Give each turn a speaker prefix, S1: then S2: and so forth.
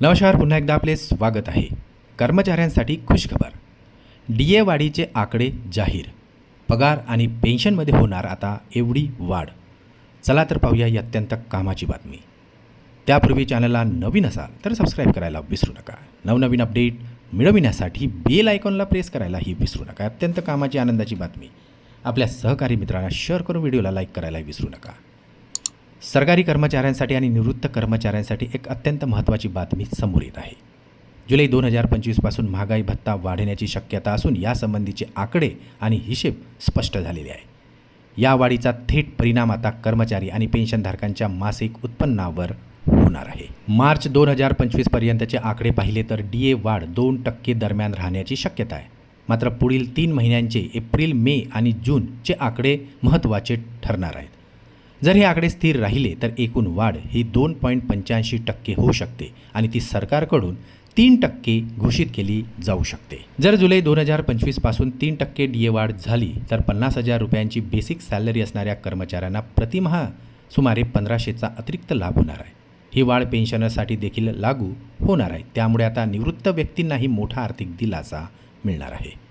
S1: नमस्कार पुन्हा एकदा आपले स्वागत आहे. कर्मचाऱ्यांसाठी खुशखबर. डी ए वाढीचे आकडे जाहीर. पगार आणि पेन्शनमध्ये होणार आता एवढी वाढ. चला तर पाहूया ही अत्यंत कामाची बातमी. त्यापूर्वी चॅनलला नवीन असाल तर सबस्क्राईब करायला विसरू नका. नवनवीन अपडेट मिळविण्यासाठी बेल आयकॉनला प्रेस करायलाही विसरू नका. अत्यंत कामाची आनंदाची बातमी. आपल्या सहकारी मित्रांना शेअर करून व्हिडिओला लाईक करायला विसरू नका. सरकारी कर्मचाऱ्यांसाठी आणि निवृत्त कर्मचाऱ्यांसाठी एक अत्यंत महत्त्वाची बातमी समोर येत आहे. जुलै दोन हजार पंचवीसपासून महागाई भत्ता वाढण्याची शक्यता असून यासंबंधीचे आकडे आणि हिशेब स्पष्ट झालेले आहे. या वाढीचा थेट परिणाम आता कर्मचारी आणि पेन्शनधारकांच्या मासिक उत्पन्नावर होणार आहे. मार्च दोन हजार पंचवीसपर्यंतचे आकडे पाहिले तर डी ए वाढ दोन टक्के दरम्यान राहण्याची शक्यता आहे. मात्र पुढील तीन महिन्यांचे एप्रिल मे आणि जूनचे आकडे महत्त्वाचे ठरणार आहेत. जर हे आकडे स्थिर राहिले तर एकूण वाढ ही दोन पॉईंट पंच्याऐंशी टक्के होऊ शकते आणि ती सरकारकडून तीन टक्के घोषित केली जाऊ शकते. जर जुलै दोन हजार पंचवीसपासून तीन टक्के डी ए वाढ झाली तर पन्नास हजार रुपयांची बेसिक सॅलरी असणाऱ्या कर्मचाऱ्यांना प्रतिमहा सुमारे पंधराशेचा अतिरिक्त लाभ होणार आहे. ही वाढ पेन्शनरसाठी देखील लागू होणार आहे. त्यामुळे आता निवृत्त व्यक्तींनाही मोठा आर्थिक दिलासा मिळणार आहे.